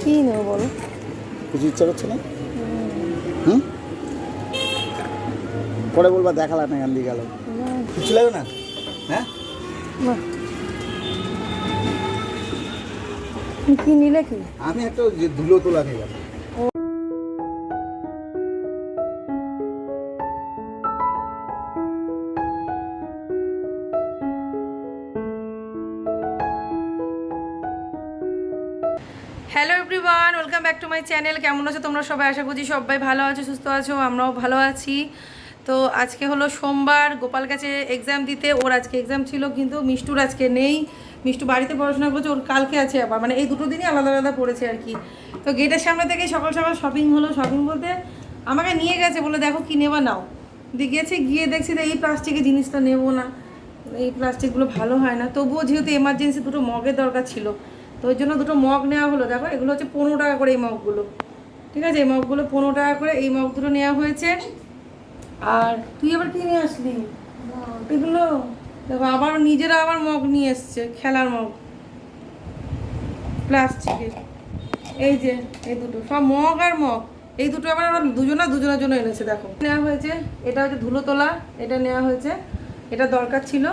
কি নেব বলো? কিছু ইচ্ছা করছে না? হুম? পরে বলবা দেখালা না গান্ধী গেল। কিছু লাগবে না? হ্যাঁ? কি নিলে কি? আমি একটা যে ধুলো তোলা নিয়ে everyone welcome back to my channel কেমন আছো তোমরা সবাই? আশা করছি সবাই ভালো আছো, সুস্থ আছো, আমরাও ভালো আছি। তো আজকে হলো সোমবার, গোপাল কাছে এক্সাম দিতে। ওর আজকে এক্সাম ছিল, কিন্তু মিষ্টুর আজকে নেই। মিষ্টু বাড়িতে পড়াশোনা করছে, ওর কালকে আছে আবার। মানে এই দুটো দিনই আলাদা আলাদা পড়েছে আর কি। তো গেটের সামনে থেকে সকাল সকাল শপিং হলো। শপিং বলতে আমাকে নিয়ে গেছে, বলে দেখো কি নেবা, নাও। দিয়ে গেছে, গিয়ে দেখছি এই প্লাস্টিকের জিনিসটা নেব না। এই প্লাস্টিকগুলো ভালো হয় না। তবুও যেহেতু এমার্জেন্সি দুটো মগের দরকার ছিল। তো ওই জন্য দুটো মগ নেওয়া হলো। দেখো এগুলো হচ্ছে পনেরো টাকা করে এই মগগুলো। ঠিক আছে? এই মগগুলো পনেরো টাকা করে এই মগ দুটো নেওয়া হয়েছে। আর তুই আবার কি নিয়ে আসলি? এগুলো? দেখো আবার নিজেরা আবার মগ নিয়ে এসছে খেলার মগ। প্লাস্টিকের। এই যে এই দুটো। সব মগ আর মগ। এই দুটো আবার ওরা দুজনা দুজনের জন্য এনেছে দেখো। নেওয়া হয়েছে। এটা হচ্ছে ধুলো তোলা এটা নেওয়া হয়েছে। এটা দরকার ছিল।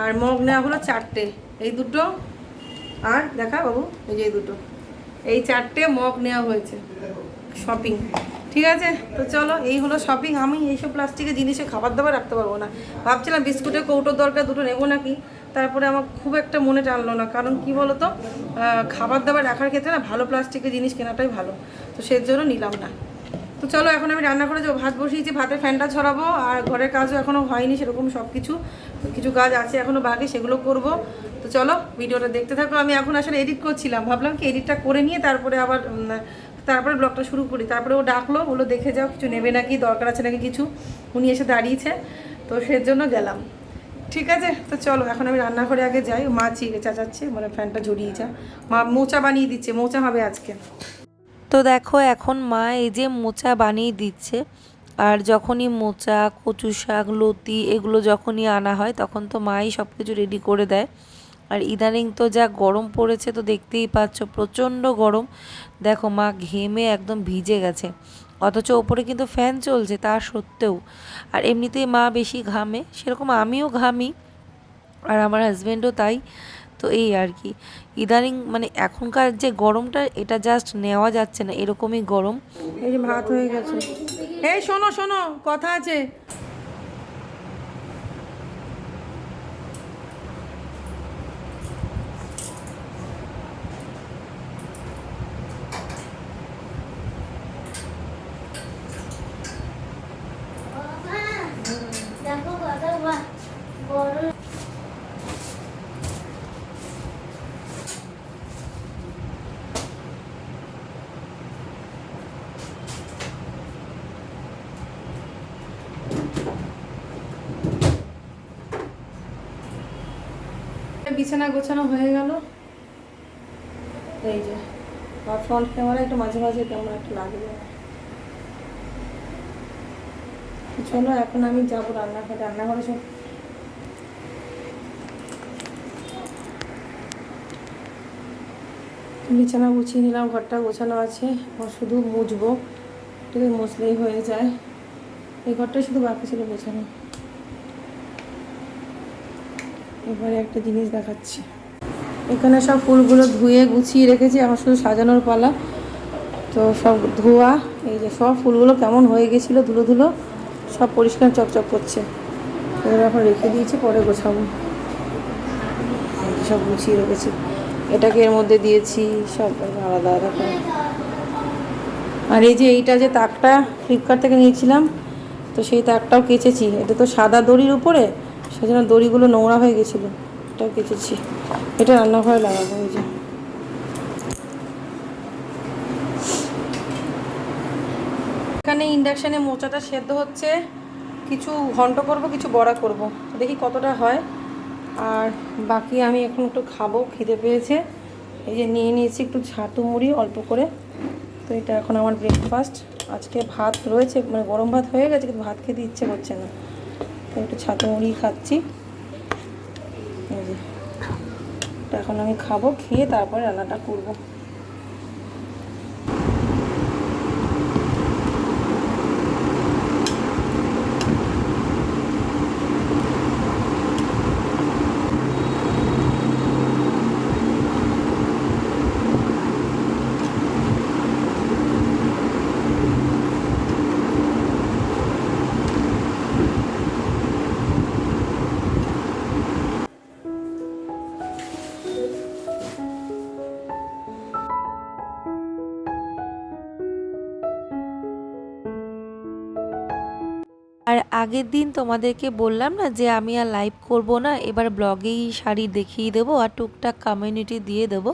আর মগ নেওয়া হলো চারটে। এই দুটো আর দেখা বাবু, এই যে দুটো। এই চারটে মগ নেওয়া হয়েছে শপিং ঠিক আছে? তো চলো, এই হলো শপিং আমি এইসব প্লাস্টিকের জিনিসে খাবার দাবার রাখতে পারব না। ভাবছিলাম বিস্কুটের কৌটোর দরকার দুটো নেব নাকি? তারপরে আমার খুব একটা মনে টানলো না। কারণ কি বলো তো খাবার দাবার রাখার ক্ষেত্রে না, ভালো প্লাস্টিকের জিনিস কেনাটাই ভালো। তো সেই জন্য নিলাম না। তো চলো এখন আমি রান্না করে যাব ভাত বসিয়েছি, ভাতের ফ্যানটা ছড়াবো আর ঘরের কাজও এখনও হয়নি সেরকম সব কিছু কিছু কাজ আছে এখনও বাকি, সেগুলো করব। তো চলো, ভিডিওটা দেখতে থাকো। আমি এখন আসলে এডিট করছিলাম। ভাবলাম কি এডিটটা করে নিয়ে তারপরে আবার তারপরে ব্লগটা শুরু করি। তারপরে ও ডাকলো, বলল, দেখে যাও, কিছু নেবে নাকি? দরকার আছে নাকি কিছু? উনি এসে দাঁড়িয়েছে। তো সেজন্য গেলাম। ঠিক আছে? তো চলো, এখন আমি রান্নাঘরে আগে যাই। মা চিকে চাচাচ্ছে মানে ফ্যানটা ঝরিয়ে যা। মা মোচা বানিয়ে দিচ্ছে। মোচা হবে আজকে। তো দেখো এখন মা এই যে মোচা বানিয়ে দিচ্ছে। আর যখনই মোচা, কচু শাক, লতি এগুলো যখনই আনা হয়, তখন তো মাই সব কিছু রেডি করে দেয়। আর ইদানিং তো যা গরম পড়েছে তো দেখতেই পাচ্ছ, প্রচণ্ড গরম। দেখো মা ঘেমে একদম ভিজে গেছে। অথচ ওপরে কিন্তু ফ্যান চলছে, তা সত্ত্বেও। আর এমনিতেই মা বেশি ঘামে, সেরকম আমিও ঘামি। আর আমার হাজব্যান্ডও তাই। তো এই আর কি। ইদানিং মানে এখনকার যে গরমটা, এটা জাস্ট নেওয়া যাচ্ছে না, এরকমই গরম। এই যে ভাত হয়ে গেছে। এই শোনো শোনো, কথা আছে। বিছানা গোছানো হয়ে গেল। এই যে, আর ফ্রন্ট ক্যামেরা একটু মাঝে মাঝে কেমন একটু লাগে। যায়। চলো, এখন আমি যাব রান্নাঘরে রান্নাঘরে সব বিছানা গুছিয়ে নিলাম, ঘরটা গোছানো আছে। শুধু মুছবো ঠিক মুছলেই হয়ে যায়। এই ঘরটাই শুধু বাকি ছিল গোছানো। এবারে একটা জিনিস দেখাচ্ছি। এখানে সব ফুলগুলো ধুয়ে গুছিয়ে রেখেছি এখন শুধু সাজানোর পালা। তো সব ধোয়া, এই যে সব ফুলগুলো কেমন হয়ে গেছিল, ধুলো ধুলো, সব পরিষ্কার চকচক করছে। এগুলো এখন রেখে দিয়েছি, পরে গোছাবো। সব গুছিয়ে রেখেছি। এটাকে এর মধ্যে দিয়েছি, সব আলাদা আলাদা করে। আর এই যে এইটা যে তাকটা ফ্লিপকার্ট থেকে নিয়েছিলাম, তো সেই তাকটাও কেচেছি। এটা তো সাদা দড়ির উপরে সেজন্য দড়িগুলো নোংরা হয়ে গেছিল। এটাও কেচেছি। এটা রান্নাঘরে লাগাবো, এই যে। এখানে ইন্ডাকশানে মোচাটা সেদ্ধ হচ্ছে। কিছু ঘন্ট করব, কিছু বড়া করব। দেখি কতটা হয়। আর বাকি আমি এখন একটু খাব, খিদে পেয়েছে। এই যে নিয়ে নিয়েছি একটু ছাতু মুড়ি, অল্প করে। তো এটা এখন আমার ব্রেকফাস্ট আজকে ভাত রয়েছে মানে গরম ভাত হয়ে গেছে, কিন্তু ভাত খেতে ইচ্ছে করছে না। তো একটু ছাতু মুড়ি খাচ্ছি। এখন আমি খাব খেয়ে তারপরে রান্নাটা করব। আর আগের দিন তোমাদেরকে বললাম না যে আমি আর লাইভ করব না, এবার ব্লগেই শাড়ি দেখিয়ে দেবো আর টুকটাক কমিউনিটি দিয়ে দেবো।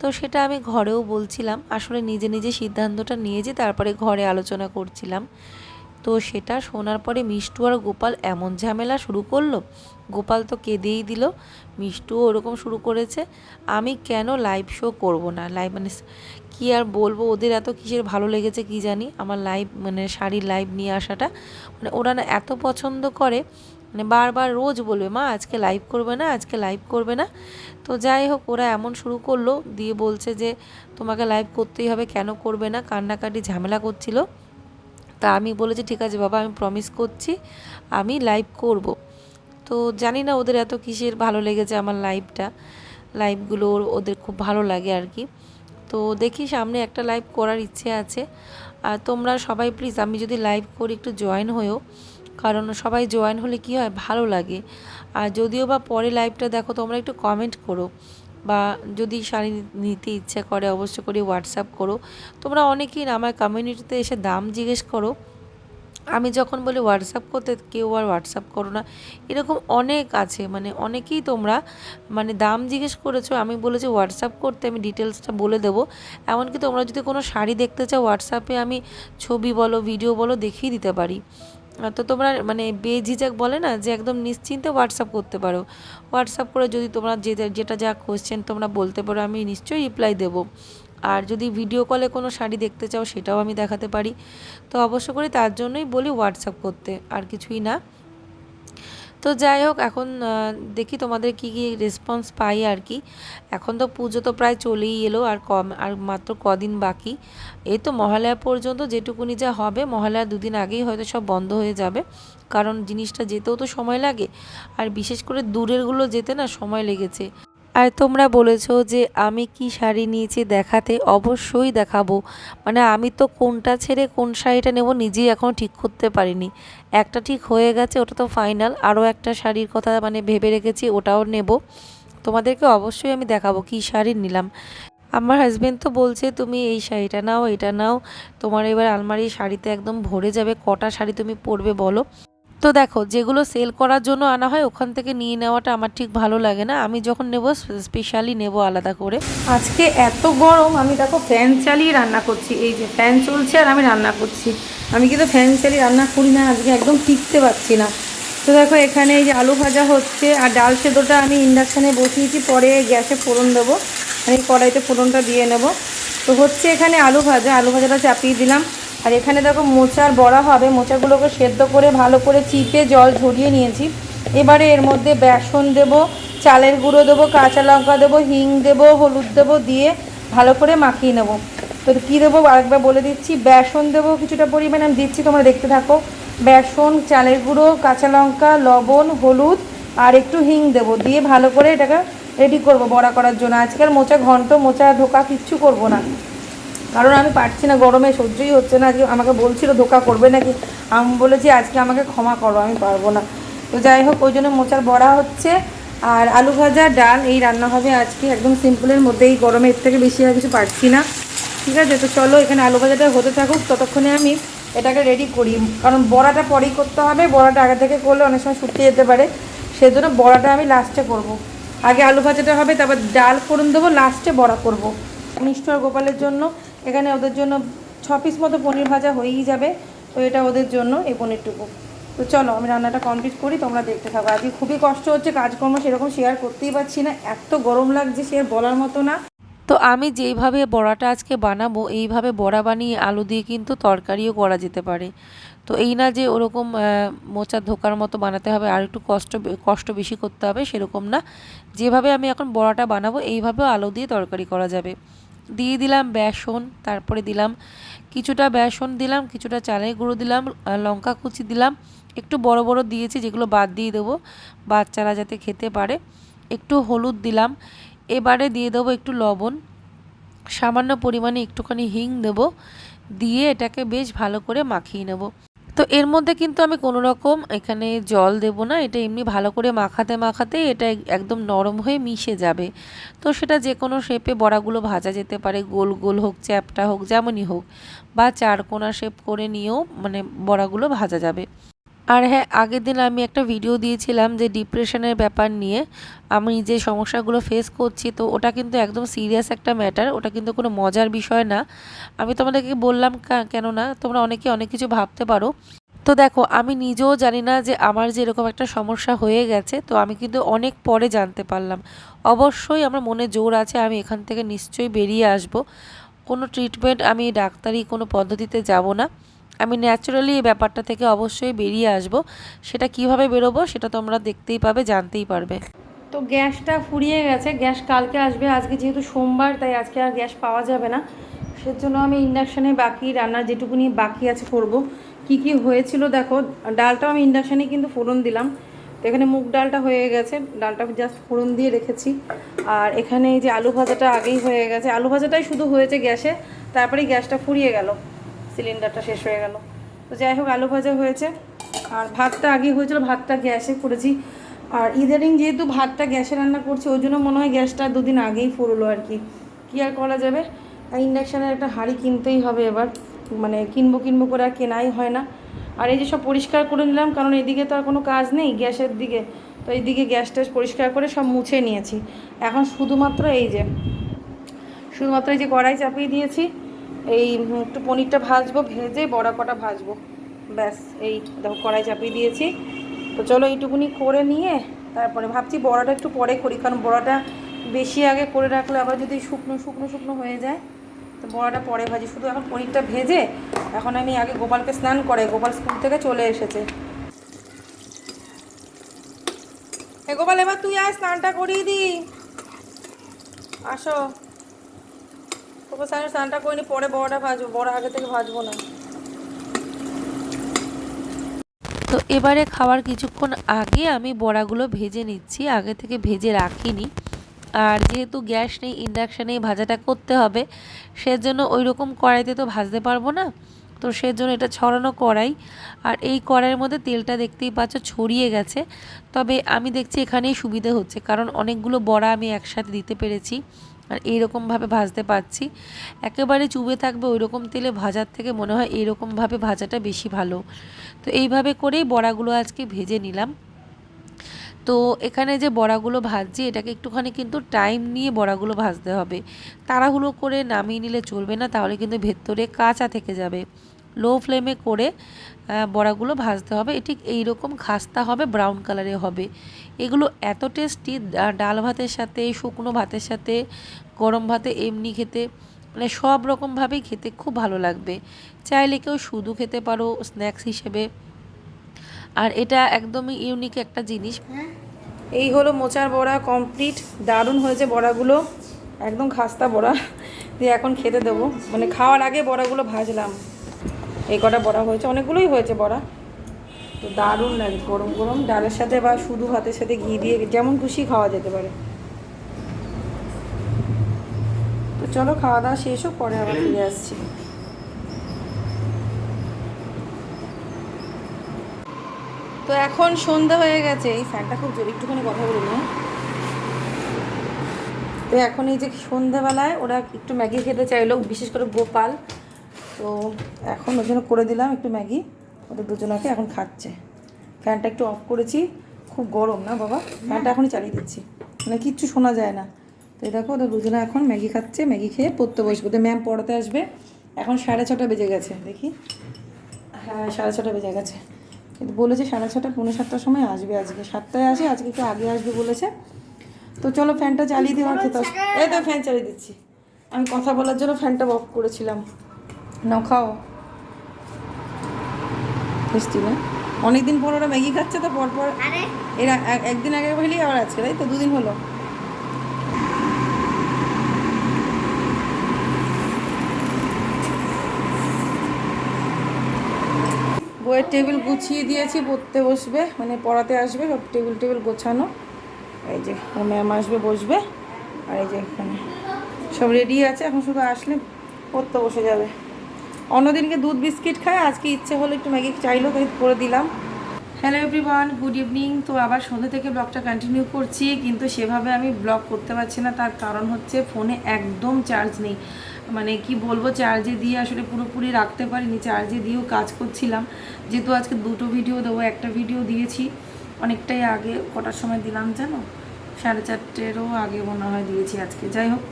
তো সেটা আমি ঘরেও বলছিলাম, আসলে নিজে নিজে সিদ্ধান্তটা নিয়ে নিয়েছি, তারপরে ঘরে আলোচনা করছিলাম। তো সেটা শোনার পরে মিষ্টু আর গোপাল এমন ঝামেলা শুরু করল, গোপাল তো কেঁদেই দিল, মিষ্টুও ওরকম শুরু করেছে, আমি কেন লাইভ শো করব না? লাইভ মানে কি আর বলব? ওদের এত কিসের ভালো লেগেছে কি জানি? আমার লাইভ মানে শাড়ির লাইভ নিয়ে আসাটা। মানে ওরা না এত পছন্দ করে মানে বারবার রোজ বলবে, মা, আজকে লাইভ করবে না, আজকে লাইভ করবে না। তো যাই হোক, ওরা এমন শুরু করল, দিয়ে বলছে যে, তোমাকে লাইভ করতেই হবে, কেন করবে না? কান্নাকাটি, ঝামেলা করছিল। তা আমি বলেছি, ঠিক আছে বাবা, আমি প্রমিস করছি, আমি লাইভ করব। তো জানি না ওদের এত কিসের ভালো লেগেছে আমার লাইভটা লাইভগুলো ওদের খুব ভালো লাগে আর কি। তো দেখি সামনে একটা লাইভ করার ইচ্ছে আছে। আর তোমরা সবাই প্লিজ আমি যদি লাইভ করি একটু জয়েন হয়েও কারণ সবাই জয়েন হলে কি হয়? ভালো লাগে। আর যদিও বা পরে লাইভটা দেখো, তোমরা একটু কমেন্ট করো। বা যদি শাড়ি নিতে ইচ্ছা করে, অবশ্য করে হোয়াটসঅ্যাপ করো। তোমরা অনেকেই আমার কমিউনিটিতে এসে দাম জিজ্ঞেস করো। আমি যখন বলি হোয়াটসঅ্যাপ করতে, কেউ আর হোয়াটসঅ্যাপ করো না। এরকম অনেক আছে মানে অনেকেই তোমরা মানে দাম জিজ্ঞেস করেছ, আমি বলেছি হোয়াটসঅ্যাপ করতে আমি ডিটেলসটা বলে দেবো। এমনকি তোমরা যদি কোনো শাড়ি দেখতে চাও হোয়াটসঅ্যাপে আমি ছবি বলো ভিডিও বলো দেখিয়ে দিতে পারি। তো তোমরা মানে বেঝিঝাক বলে না, যে একদম নিশ্চিন্তে হোয়াটসঅ্যাপ করতে পারো। হোয়াটসঅ্যাপ করে যদি তোমরা যেটা যেটা যা কোশ্চেন তোমরা বলতে পারো, আমি নিশ্চয়ই রিপ্লাই দেবো। আর যদি ভিডিও কলে কোনো শাড়ি দেখতে চাও, সেটাও আমি দেখাতে পারি। তো অবশ্য করে তার জন্যই বলি হোয়াটসঅ্যাপ করতে, আর কিছুই না। তো যাই হোক, এখন দেখি তোমাদের কি কি রেসপন্স পাই আর কি। এখন তো পুজো তো প্রায় চলেই এলো, আর কম, আর মাত্র কদিন বাকি। এই তো মহালয়া পর্যন্ত যেটুকুনি যা হবে, মহালয়া দুদিন আগেই হয়তো সব বন্ধ হয়ে যাবে। কারণ জিনিসটা যেতেও তো সময় লাগে, আর বিশেষ করে দূরেরগুলো যেতে না সময় লেগেছে। আর তোমরা বলেছ যে আমি কি শাড়ি নিয়েছি দেখাতে, অবশ্যই দেখাবো। মানে আমি তো কোনটা ছেড়ে কোন শাড়িটা নেব নিজেই এখনও ঠিক করতে পারিনি। একটা ঠিক হয়ে গেছে, ওটা তো ফাইনাল আরও একটা শাড়ির কথা মানে ভেবে রেখেছি, ওটাও নেব। তোমাদেরকে অবশ্যই আমি দেখাবো কি শাড়ি নিলাম। আমার হাজবেন্ড তো বলছে, তুমি এই শাড়িটা নাও, এটা নাও। তোমার এবার আলমারি শাড়িতে একদম ভরে যাবে। কটা শাড়ি তুমি পরবে বলো? তো দেখো, যেগুলো সেল করার জন্য আনা হয়, ওখান থেকে নিয়ে নেওয়াটা আমার ঠিক ভালো লাগে না। আমি যখন নেব স্পেশালি নেব আলাদা করে। আজকে এত গরম, আমি দেখো ফ্যান চালিয়ে রান্না করছি। এই যে ফ্যান চলছে আর আমি রান্না করছি। আমি কিন্তু ফ্যান চালিয়ে রান্না করি না, আজকে একদম টিকতে পারছি না। তো দেখো, এখানে এই যে আলু ভাজা হচ্ছে আর ডাল সেদ্ধটা আমি ইন্ডাকশানে বসিয়েছি, পরে গ্যাসে ফোড়ন দেবো। আমি কড়াইতে ফোড়নটা দিয়ে নেব। তো হচ্ছে এখানে আলু ভাজা। আলু ভাজাটা চাপিয়ে দিলাম। আর এখানে দেখো মোচার বড়া হবে। মোচাগুলোকে সেদ্ধ করে ভালো করে চিপে জল ঝরিয়ে নিয়েছি। এবারে এর মধ্যে বেসন দেবো, চালের গুঁড়ো দেবো, কাঁচা লঙ্কা দেবো, হিং দেবো, হলুদ দেবো দিয়ে ভালো করে মাখিয়ে নেব। তো কী দেবো আরেকবার বলে দিচ্ছি। বেসন দেবো কিছুটা পরিমাণে, আমি দিচ্ছি, তোমরা দেখতে থাকো। বেসন, চালের গুঁড়ো, কাঁচা লঙ্কা, লবণ, হলুদ আর একটু হিং দেবো দিয়ে ভালো করে এটাকে রেডি করব বড়া করার জন্য। আজকাল মোচা ঘন্ট, মোচা ধোকা কিচ্ছু করব না। কারণ আমি পারছি না, গরমে সহ্যই হচ্ছে না। আজকে আমাকে বলছিল, ধোকা করবে নাকি? আমি বলেছি, আজকে আমাকে ক্ষমা করো, আমি পারব না। তো যাই হোক, ওই জন্য মোচার বড়া হচ্ছে আর আলু ভাজা, ডাল, এই রান্না হবে আজকে। একদম সিম্পলের মধ্যে, এই গরমে এর থেকে বেশি আর কিছু পারছি না। ঠিক আছে, তো চলো এখানে আলু ভাজাটা হতে থাকুক, ততক্ষণে আমি এটাকে রেডি করি। কারণ বড়াটা পরেই করতে হবে, বড়াটা আগে থেকে করলে অনেক সময় শুকিয়ে যেতে পারে। সেজন্য বড়াটা আমি লাস্টে করব। আগে আলু ভাজাটা হবে, তারপর ডাল ফোড়ন দেবো লাস্টে বড়া করব। আর গোপালের জন্য। এখানে ওদের জন্য ছ পিস মতো পনির ভাজা হয়েই যাবে, তো এটা ওদের জন্য এই পনিরটুকু। তো চলো, আমি রান্নাটা কমপ্লিট করি, তোমরা দেখতে থাকো। আজকে খুবই কষ্ট হচ্ছে, কাজকর্ম সেরকম শেয়ার করতেই পারছি না, এত গরম লাগছে আর বলার মতো না। তো আমি যেইভাবে বড়াটা আজকে বানাবো, এইভাবে বড়া বানিয়ে আলু দিয়ে কিন্তু তরকারিও করা যেতে পারে। তো এই না যে ওরকম মোচা ধোকার মতো বানাতে হবে, আর একটু কষ্ট কষ্ট বেশি করতে হবে, সেরকম না। যেভাবে আমি এখন বড়াটা বানাবো, এইভাবেও আলু দিয়ে তরকারি করা যাবে। দিয়ে দিলাম বেসন, তারপরে দিলাম কিছুটা বেসন দিলাম, কিছুটা চালের গুঁড়ো দিলাম লঙ্কা কুচি দিলাম। একটু বড় বড় দিয়েছি, যেগুলো বাদ দিয়ে দেবো, বাচ্চারা যাতে খেতে পারে। একটু হলুদ দিলাম, এবারে দিয়ে দেবো একটু লবণ। সামান্য পরিমাণে একটুখানি হিং দেব, দিয়ে এটাকে বেশ ভালো করে মাখিয়ে নেব। তো এর মধ্যে কিন্তু আমি কোনো রকম এখানে জল দেব না, এটা এমনি ভালো করে মাখাতে মাখাতে এটা একদম নরম হয়ে মিশে যাবে। তো সেটা যে কোনো শেপে বড়াগুলো ভাজা যেতে পারে, গোল গোল হোক, চ্যাপটা হোক, যেমনই হোক, বা চারকোনা শেপ করে নিয়েও মানে বড়াগুলো ভাজা যাবে। আর হ্যাঁ আগের দিন আমি একটা ভিডিও দিয়েছিলাম যে ডিপ্রেশনের ব্যাপার নিয়ে। আমি যে সমস্যাগুলো ফেস করছি, তো ওটা কিন্তু একদম সিরিয়াস একটা ম্যাটার ওটা কিন্তু কোনো মজার বিষয় না। আমি তোমাদেরকে বললাম কা- কেন না তোমরা অনেকে অনেক কিছু ভাবতে পারো। তো দেখো, আমি নিজেও জানি না যে আমার যে এরকম একটা সমস্যা হয়ে গেছে, তো আমি কিন্তু অনেক পরে জানতে পারলাম। অবশ্যই আমার মনে জোর আছে, আমি এখান থেকে নিশ্চয়ই বেরিয়ে আসব। কোনো ট্রিটমেন্ট আমি ডাক্তারি কোনো পদ্ধতিতে যাব না। আমি ন্যাচারালি এই ব্যাপারটা থেকে অবশ্যই বেরিয়ে আসব। সেটা কীভাবে বেরোবো সেটা তোমরা দেখতেই পাবে, জানতেই পারবে। তো গ্যাসটা ফুরিয়ে গেছে, গ্যাস কালকে আসবে, আজকে যেহেতু সোমবার, তাই আজকে আর গ্যাস পাওয়া যাবে না। সেজন্য আমি ইন্ডাকশানে বাকি রান্নার যেটুকুনি বাকি আছে করব। কি কি হয়েছিল দেখো, ডালটাও আমি ইন্ডাকশানে কিন্তু ফোড়ন দিলাম। তো এখানে মুগ ডালটা হয়ে গেছে, ডালটা জাস্ট ফোড়ন দিয়ে রেখেছি। আর এখানে এই যে আলু ভাজাটা আগেই হয়ে গেছে, আলু ভাজাটাই শুধু হয়েছে গ্যাসে তারপরে গ্যাসটা ফুরিয়ে গেল। সিলিন্ডারটা শেষ হয়ে গেল। তো যাই হোক, আলু ভাজা হয়েছে। আর ভাতটা আগে হয়েছিল, ভাতটা গ্যাসে করেছি। আর ইদারিং যেহেতু ভাতটা গ্যাসে রান্না করছি, ওই জন্য মনে হয় গ্যাসটা দুদিন আগেই ফুরলো আর কি। কী আর করা যাবে? ইন্ডাকশানের একটা হাঁড়ি কিনতেই হবে এবার। মানে কিনবো কিনবো করে আর কেনাই হয় না। আর এই যে সব পরিষ্কার করে নিলাম, কারণ এদিকে তো আর কোনো কাজ নেই গ্যাসের দিকে। তো এইদিকে গ্যাস ট্যাস পরিষ্কার করে সব মুছে নিয়েছি। এখন শুধুমাত্র এই যে, শুধুমাত্র এই যে কড়াই চাপিয়ে দিয়েছি। এই একটু পনিরটা ভাজবো, ভেজে বড়া কটা ভাজবো। ব্যাস, এই দেখো কড়াই চাপিয়ে দিয়েছি। তো চলো এইটুকুনি করে নিয়ে তারপরে ভাবছি বড়াটা একটু পরে করি, কারণ বড়াটা বেশি আগে করে রাখলে আবার যদি শুকনো শুকনো শুকনো হয়ে যায়, তো বড়াটা পরে ভাজি। শুধু এখন পনিরটা ভেজে এখন আমি আগে গোপালকে স্নান করে গোপাল স্কুল থেকে চলে এসেছে। গোপাল, এবার তুই আয়, স্নানটা করিয়ে দি আসো। তোকে স্নান স্নানটা করিনি, পরে বড়াটা ভাজবো, বড় আগে থেকে ভাজবো না। তো এবারে খাওয়ার কিছুক্ষণ আগে আমি বড়াগুলো ভেজে নিচ্ছি, আগে থেকে ভেজে রাখিনি। আর যেহেতু গ্যাস নেই ইন্ডাকশানেই ভাজাটা করতে হবে, সেজন্য ওই রকম কড়াইতে তো ভাজতে পারব না। তো সেজন্য এটা ছড়ানো কড়াই। আর এই কড়াইয়ের মধ্যে তেলটা দেখতেই পাচ্ছ ছড়িয়ে গেছে। তবে আমি দেখছি এখানেই সুবিধে হচ্ছে, কারণ অনেকগুলো বড়া আমি একসাথে দিতে পেরেছি। আর এইরকমভাবে ভাজতে পারছি। একেবারে চুবে থাকবে ওই রকম তেলে ভাজার থেকে মনে হয় এইরকমভাবে ভাজাটা বেশি ভালো। তো এইভাবে করেই বড়াগুলো আজকে ভেজে নিলাম। তো এখানে যে বড়াগুলো ভাজছি, এটাকে একটুখানি কিন্তু টাইম নিয়ে বড়াগুলো ভাজতে হবে। তাড়াহুড়ো করে নামিয়ে নিলে চলবে না, তাহলে কিন্তু ভেতরে কাঁচা থেকে যাবে। লো ফ্লেমে করে বড়াগুলো ভাজতে হবে। ঠিক এইরকম খাস্তা হবে, ব্রাউন কালারে হবে। এগুলো এত টেস্টি ডাল ভাতের সাথে, শুকনো ভাতের সাথে গরম ভাতে এমনি খেতে মানে সব রকমভাবেই খেতে খুব ভালো লাগবে। চাইলে কেউ শুধু খেতে পারো স্ন্যাক্স হিসেবে। আর এটা একদমই ইউনিক একটা জিনিস। এই হলো মোচার বড়া কমপ্লিট দারুণ হয়েছে বড়াগুলো। একদম খাস্তা বড়া। দিয়ে এখন খেতে দেবো। মানে খাওয়ার আগে বড়াগুলো ভাজলাম। এই কটা বড়া হয়েছে। অনেকগুলোই হয়েছে বড়া। তো দারুণ লাগে। গরম গরম ডালের সাথে বা শুধু ভাতের সাথে ঘি দিয়ে, যেমন খুশি খাওয়া যেতে পারে তো চলো খাওয়া দাওয়া শেষ হোক, পরে আবার ফিরে আসছি। তো এখন সন্ধ্যা হয়ে গেছে, এই ফ্যানটা খুব জোর, একটুখানি কথা বলি না তো এখন এই যে সন্ধ্যাবেলায় ওরা একটু ম্যাগি খেতে চাইলো, বিশেষ করে গোপাল। তো এখন ওর জন্য করে দিলাম একটু ম্যাগি, ওদের দুজনাকে এখন খাচ্ছে। ফ্যানটা একটু অফ করেছি, খুব গরম না বাবা? ফ্যানটা এখনই চালিয়ে দিচ্ছি মানে কিচ্ছু শোনা যায় না। তো এই দেখো ওদের দুজনে এখন ম্যাগি খাচ্ছে ম্যাগি খেয়ে পড়তে বসবে। ওদের ম্যাম পড়াতে আসবে। এখন সাড়ে ছটা বেজে গেছে দেখি। হ্যাঁ সাড়ে ছটা বেজে গেছে। কিন্তু বলেছে সাড়ে ছটা পৌনে সাতটার সময় আসবে আজকে। সাতটায় আসে আজকে একটু আগে আসবে বলেছে। তো চলো ফ্যানটা চালিয়ে দিও আর খেতে এই তো ফ্যান চালিয়ে দিচ্ছি। আমি কথা বলার জন্য ফ্যানটা অফ করেছিলাম। নাও খাও। মিষ্টি না? অনেকদিন পর ওরা ম্যাগি খাচ্ছে তো পরপর এরা এক- একদিন আগে হইলেই আবার আজকে তাই তো? দুদিন হলো। বইয়ের টেবিল গুছিয়ে দিয়েছি, পড়তে বসবে মানে পড়াতে আসবে, সব টেবিল টেবিল গোছানো। এই যে ম্যাম আসবে, বসবে। আর এই যে এখানে সব রেডি আছে, এখন শুধু আসলে পড়তে বসে যাবে। অন্যদিনকে দুধ বিস্কিট খায়, আজকে ইচ্ছে হলো একটু ম্যাগি চাইলো, তাই করে দিলাম। হ্যালো এভরিওয়ান গুড ইভিনিং তো আবার সন্ধ্যে থেকে ব্লগটা কন্টিনিউ করছি, কিন্তু সেভাবে আমি ব্লগ করতে পারছি না, তার কারণ হচ্ছে ফোনে একদম চার্জ নেই। মানে কি বলব চার্জে দিয়ে আসলে পুরোপুরি রাখতে পারিনি চার্জে দিয়েও কাজ করছিলাম। যেহেতু আজকে দুটো ভিডিও দেবো, একটা ভিডিও দিয়েছি, অনেকটাই আগে, কটার সময় দিলাম জানো? সাড়ে চারটেরও আগে মনে হয় দিয়েছি আজকে। যাই হোক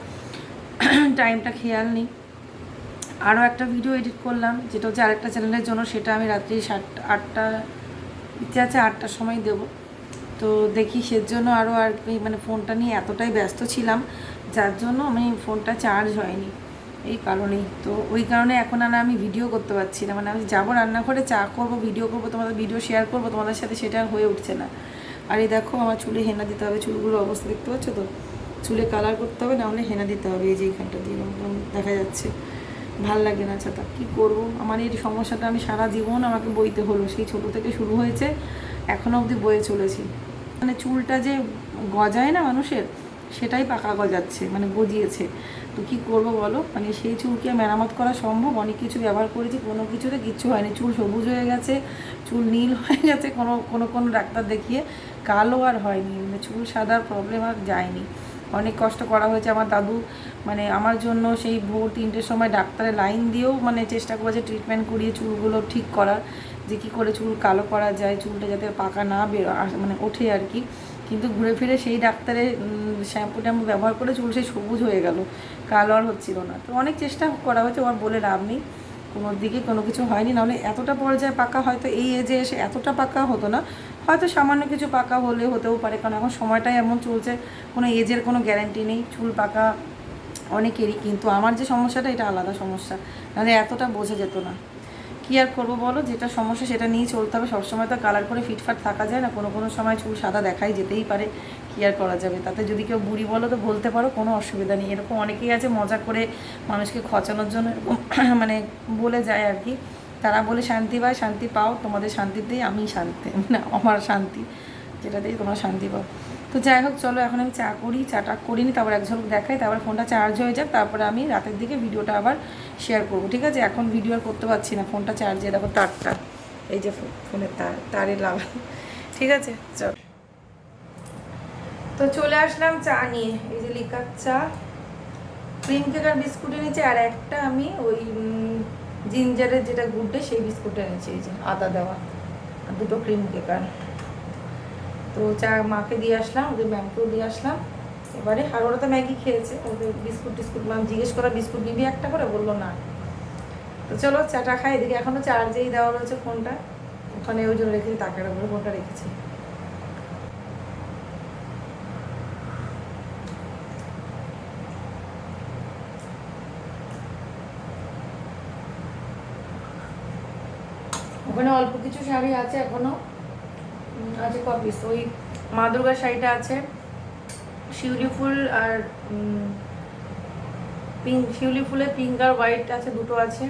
টাইমটা খেয়াল নেই। আরও একটা ভিডিও এডিট করলাম, যেটা হচ্ছে আরেকটা চ্যানেলের জন্য, সেটা আমি রাত্রি সাতটা, আটটা, ইচ্ছে আছে আটটার সময় দেবো। তো দেখি সেজন্য আরও আর মানে ফোনটা নিয়ে এতটাই ব্যস্ত ছিলাম, যার জন্য আমি ফোনটা চার্জ হয়নি। এই কারণেই। তো ওই কারণে এখন আর আমি ভিডিও করতে পারছি না। মানে আমি যাব রান্নাঘরে, চা করব ভিডিও করব, তোমাদের ভিডিও শেয়ার করব, তোমাদের সাথে সেটা হয়ে উঠছে না। আর এই দেখো, আমার চুলে হেনা দিতে হবে চুলগুলো অবস্থা দেখতে পাচ্ছ তো? চুলে কালার করতে হবে না হলে হেনা দিতে হবে, এই যে এইখানটা দিয়ে দেখা যাচ্ছে। ভালো লাগে না ছাতা, কী করব? আমার এই সমস্যাটা, আমি সারা জীবন আমাকে বইতে হলো। সেই ছোট থেকে শুরু হয়েছে এখনও অবধি বয়ে চলেছি। মানে চুলটা যে গজায় না মানুষের, সেটাই পাকা গজাচ্ছে মানে গজিয়েছে। তো কি করব বলো? মানে সেই চুলকে মেরামত করা সম্ভব? অনেক কিছু ব্যবহার করেছি, কোনো কিছুতে কিচ্ছু হয়নি। চুল সবুজ হয়ে গেছে, চুল নীল হয়ে গেছে, কোনো কোনো কোনো ডাক্তার দেখিয়ে কালো আর হয়নি। মানে চুল সাদার প্রবলেম আর যায়নি। অনেক কষ্ট করা হয়েছে আমার দাদু। মানে আমার জন্য সেই ভোর তিনটের সময় ডাক্তারের লাইন দিয়েও মানে চেষ্টা করেছে ট্রিটমেন্ট করিয়ে চুলগুলো ঠিক করার, যে কী করে চুল কালো করা যায়, চুলটা যাতে পাকা না বেরো মানে ওঠে আর কি। কিন্তু ঘুরে ফিরে সেই ডাক্তারের শ্যাম্পু ট্যাম্পু ব্যবহার করে চুল সেই সবুজ হয়ে গেল। কালো আর হচ্ছিল না। তো অনেক চেষ্টা করা হয়েছে, ওর বলে লাভ নেই। কোনো দিকে কোনো কিছু হয়নি, নাহলে এতটা পর্যায়ে পাকা হয়তো এই এজে এসে এতটা পাকা হতো না। হয়তো সামান্য কিছু পাকা হলে হতেও পারে, কারণ এখন সময়টাই এমন চলছে, কোনো এজের কোনো গ্যারান্টি নেই, চুল পাকা অনেকেরই। কিন্তু আমার যে সমস্যাটা, এটা আলাদা সমস্যা। নাহলে এতটা বোঝা যেত না। কী আর করব বলো? যেটা সমস্যা সেটা নিয়েই চলতে হবে। সবসময় তো কালার করে ফিটফাট থাকা যায় না। কোনো কোনো সময় চুল সাদা দেখাই যেতেই পারে। কী আর করা যাবে? তাতে যদি কেউ বুড়ি বলো তো বলতে পারো, কোনো অসুবিধা নেই। এরকম অনেকেই আছে মজা করে মানুষকে খচানোর জন্য এরকম মানে বলে যায় আর কি। তারা বলে, শান্তি পায়, শান্তি পাও। তোমাদের শান্তিতেই আমি শান্তি মানে আমার শান্তি। যেটাতেই তোমরা শান্তি পাও। তো যাই হোক, চলো এখন আমি চা করি, চাটা করিনি, তারপর এক ঝলক দেখাই তারপর ফোনটা চার্জ হয়ে যাক, তারপরে আমি রাতের দিকে ভিডিওটা আবার শেয়ার করব, ঠিক আছে? এখন ভিডিও আর করতে পারছি না, ফোনটা চার্জে দেখো তারটা, এই যে ফোনের তার তারে লাগানো ঠিক আছে? চল। তো চলে আসলাম চা নিয়ে, এই যে লিকার চা। ক্রিম কেক আর বিস্কুট এনেছি, আর একটা আমি ওই জিঞ্জারের যেটা গুডে সেই বিস্কুট এনেছি, এই যে আদা দেওয়া, আর দুটো ক্রিম কেক আর। তো চা মাকে দিয়ে আসলাম, ওদের ম্যামকেও দিয়ে আসলাম। এবারে আর ওরা তো ম্যাগি খেয়েছে, ওদের বিস্কুট টিস্কুট ম্যাম জিজ্ঞেস করা বিস্কুট নিবি একটা করে? বলল না। তো চলো চাটা খাই, এদিকে এখনও চার্জেই দেওয়া রয়েছে ফোনটা, ওখানে ওই জন্য রেখেছি তাকের উপরে ফোনটা রেখেছি। ওখানে অল্প কিছু শাড়ি আছে এখনও। আছে কপিস, ওই মা দুর্গার শাড়িটা আছে। শিউলি ফুল আর পিঙ্ক, শিউলি ফুলের পিঙ্ক আর হোয়াইট আছে দুটো আছে।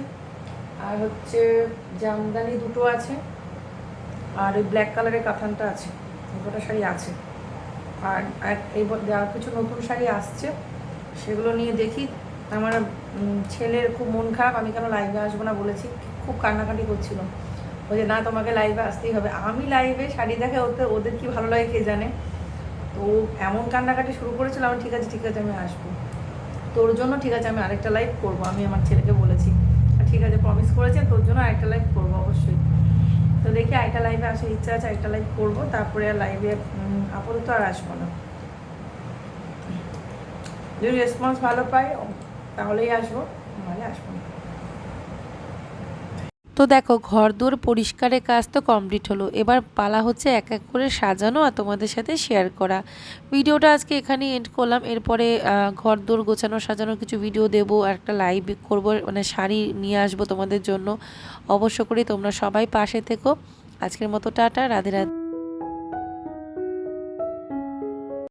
আর হচ্ছে জামদানি দুটো আছে। আর ওই ব্ল্যাক কালারের কাতানটা আছে দুটোটা শাড়ি আছে। আর এই যা কিছু নতুন শাড়ি আসছে, সেগুলো নিয়ে দেখি। আমার ছেলের খুব মন খারাপ, আমি কেন লাইভে আসব না বলেছি, খুব কান্নাকাটি করছিল। বলছে না, তোমাকে লাইভে আসতেই হবে। আমি লাইভে শাড়ি দেখে ওদের ওদের কি ভালো লাগে কে জানে? তো এমন কান্নাকাটি শুরু করেছিল, আমি, ঠিক আছে ঠিক আছে, আমি আসব। তোর জন্য, ঠিক আছে, আমি আরেকটা লাইভ করব। আমি আমার ছেলেকে বলেছি ঠিক আছে প্রমিস করেছেন তোর জন্য আরেকটা লাইভ করব অবশ্যই। তো দেখি আরেকটা লাইভে আসার ইচ্ছা আছে, আরেকটা লাইভ করব, তারপরে আর লাইভে আপাতত আর আসব না। যদি রেসপন্স ভালো পাই, তাহলেই আসব, নাহলে আসব না। তো দেখো ঘর দুয়ার পরিষ্কারের কাজ তো কমপ্লিট হলো। এবার পালা হচ্ছে এক এক করে সাজানো আর তোমাদের সাথে শেয়ার করা। ভিডিওটা আজকে এখানেই এন্ড করলাম। এরপরে ঘর দোর গোছানো, সাজানোর কিছু ভিডিও দেবো আর একটা লাইভ করব মানে শাড়ি নিয়ে আসব তোমাদের জন্য। অবশ্য করে তোমরা সবাই পাশে থেকো। আজকের মতো টাটা, রাধে রাধে।